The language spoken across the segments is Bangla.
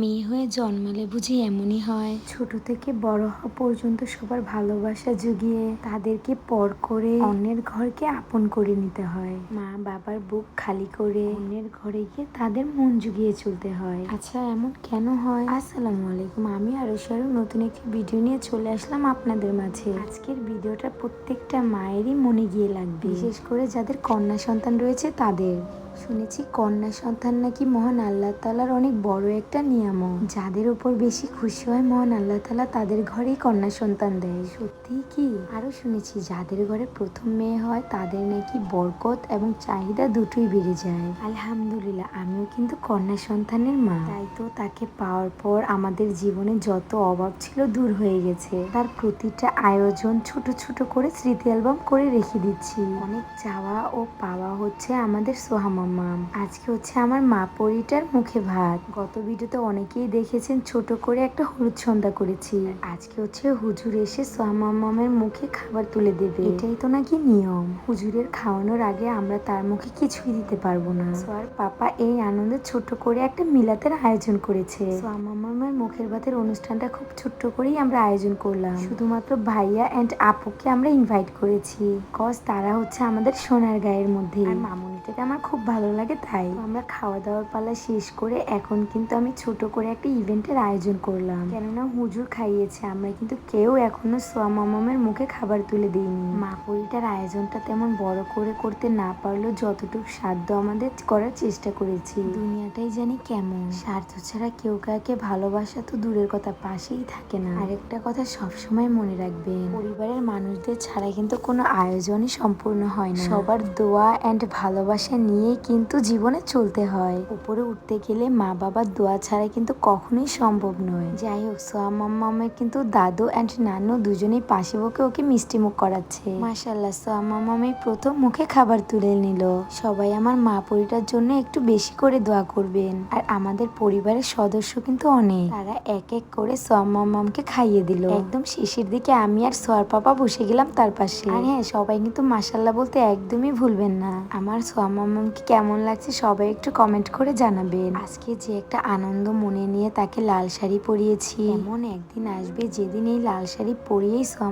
মেয়ে হয়ে জন্মালে বুঝি এমনই হয়। ছোট থেকে বড় হওয়া পর্যন্ত সবার ভালোবাসা জুগিয়ে তাদেরকে পর করে অন্যের ঘরকে আপন করে নিতে হয়। মা বাবার বুক খালি করে অন্যের ঘরে গিয়ে তাদের মন জুগিয়ে চলতে হয়। আচ্ছা এমন কেন হয়? আসসালামু আলাইকুম আমি আরও শাহরুখ নতুন একটি ভিডিও নিয়ে চলে আসলাম আপনাদের মাঝে। আজকের ভিডিওটা প্রত্যেকটা মায়েরই মনে গিয়ে লাগবে। বিশেষ করে যাদের কন্যা সন্তান রয়েছে তাদের। শুনেছি কন্যা সন্তান নাকি মহান আল্লাহ তালার অনেক বড় একটা নিয়ামক যাদের উপর বেশি খুশি হয় মহান আল্লাহ তালা তাদের ঘরেই কন্যা সন্তান দেয়। সত্যি কি? আরও শুনেছি যাদের ঘরে প্রথম মেয়ে হয় তাদের নাকি বরকত এবং চাহিদা দুটোই বেড়ে যায়। আলহামদুলিল্লাহ, আমিও কিন্তু কন্যা সন্তানের মা। তাই তো তাকে পাওয়ার পর আমাদের জীবনে যত অভাব ছিল দূর হয়ে গেছে। তার প্রতিটা আয়োজন ছোট ছোট করে স্মৃতি অ্যালবাম করে রেখে দিচ্ছি। অনেক চাওয়া ও পাওয়া হচ্ছে আমাদের সোহামাম্মাম আজকে হচ্ছে আমার মা পরিটার মুখে ভাত। গত ভিডিওতে অনেকেই দেখেছেন ছোট করে একটা হলুদ সন্ধ্যা করেছি। আজকে হচ্ছে হুজুর এসে সোহামাম্মামের মুখে খাবার তুলে দেবে। এটাই তো নাকি নিয়ম। হুজুরের খাওয়ানোর আগে আমরা তার মুখে কিছুই দিতে পারব না। সোয়ার পাপা এই আনন্দে ছোট করে একটা মিলাতের আয়োজন করেছে। সোহামাম্মামের মুখের ভাতের অনুষ্ঠানটা খুব ছোট্ট করেই আমরা আয়োজন করলাম। শুধুমাত্র ভাইয়া এন্ড আপুকে আমরা ইনভাইট করেছি। কজ তারা হচ্ছে আমাদের সোনার গায়ের মধ্যে। আর মামুনিটাকে আমার খুব ভালো লাগে, তাই। আমরা খাওয়া দাওয়ার পালা শেষ করে এখন কিন্তু আমি ছোট করে একটা ইভেন্টের আয়োজন করলাম। কেননা হুজুর খাইয়েছে, আমরা কিন্তু কেউ এখনও সোয়া মামামের মুখে খাবার তুলে দিইনি। মা পরিটার আয়োজনটা তেমন বড় করে করতে না পারলেও যতটুকু সাধ্য আমাদের করার চেষ্টা করেছি। দুনিয়াটাই জানি কেমন। স্বার্থ ছাড়া কেউ কাউকে ভালোবাসা তো দূরের কথা, পাশেই থাকে না। আরেকটা কথা সবসময় মনে রাখবেন, পরিবারের মানুষদের ছাড়া কিন্তু কোনো আয়োজনই সম্পূর্ণ হয় না। সবার দোয়া অ্যান্ড ভালোবাসা নিয়েই কিন্তু জীবনে চলতে হয়। উপরে উঠতে গেলে মা বাবার দোয়া ছাড়া কিন্তু কখনোই সম্ভব নয়। যাই হোক সোয়া মাম্মামের কিন্তু দাদু অ্যান্ড নানু দুজনেই পাশে বকে ওকে মিষ্টি মুখ করাচ্ছে। মাশাল্লাহ সোয়া মাম্মামি প্রথম মুখে খাবার তুলে নিল। সবাই আমার মা পরিটার জন্য একটু বেশি করে দোয়া করবেন। আর আমাদের পরিবারের সদস্য কিন্তু অনেক। তারা এক এক করে সোয়া মাম্মামকে খাইয়ে দিল। একদম শেষের দিকে আমি আর সোয়ার পাপা বসে গেলাম তার পাশে। আর হ্যাঁ সবাই কিন্তু মাসাল্লাহ বলতে একদমই ভুলবেন না। আমার সোয়া মাম্মামকে কেমন লাগছে সবাই একটু কমেন্ট করে জানাবেন। আজকে যে একটা আনন্দ মনে নিয়ে তাকে লাল শাড়ি পরিয়েছি। এমন একদিন আসবে যেদিন এই লাল শাড়ি পরিয়েই সোয়া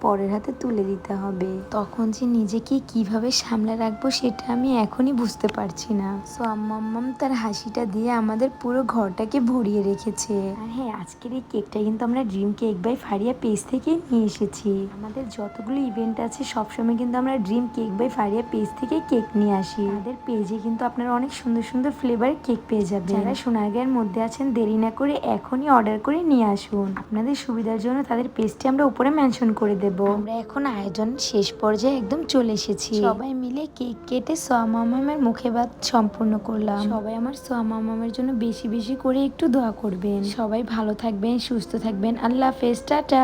পরের হাতে তুলে দিতে হবে। তখন যে নিজেকে কীভাবে সামলে রাখব সেটা আমি এখনই বুঝতে পারছি না। সোয়াম্মাম তার হাসিটা দিয়ে আমাদের পুরো ঘরটাকে ভরিয়ে রেখেছে। আর হ্যাঁ আজকের এই কেকটা কিন্তু আমরা dream cake by Faria page থেকে নিয়ে এসেছি। আমাদের যতগুলো ইভেন্ট আছে, সবসময় কিন্তু আমরা dream cake by Faria page থেকে কেক নিয়ে আসি। আমাদের পেজে কিন্তু আপনারা অনেক সুন্দর সুন্দর ফ্লেভারের কেক পেয়ে যাবেন। যারা সোনারগাঁয়ের মধ্যে আছেন দেরি না করে এখনই অর্ডার করে নিয়ে আসুন। আপনাদের সুবিধার জন্য তাদের পেজটি আমরা উপরে মেনশন করে দেব। আমরা এখন আয়োজন শেষ পর্যায়ে একদম চলে এসেছি। সবাই মিলে কেক কেটে সোয়া মামামের মুখে ভাত সম্পূর্ণ করলাম। সবাই আমার সোয়া মামামের জন্য বেশি বেশি করে একটু দোয়া করবেন। সবাই ভালো থাকবেন সুস্থ থাকবেন। আল্লাহ হাফেজ টাটা।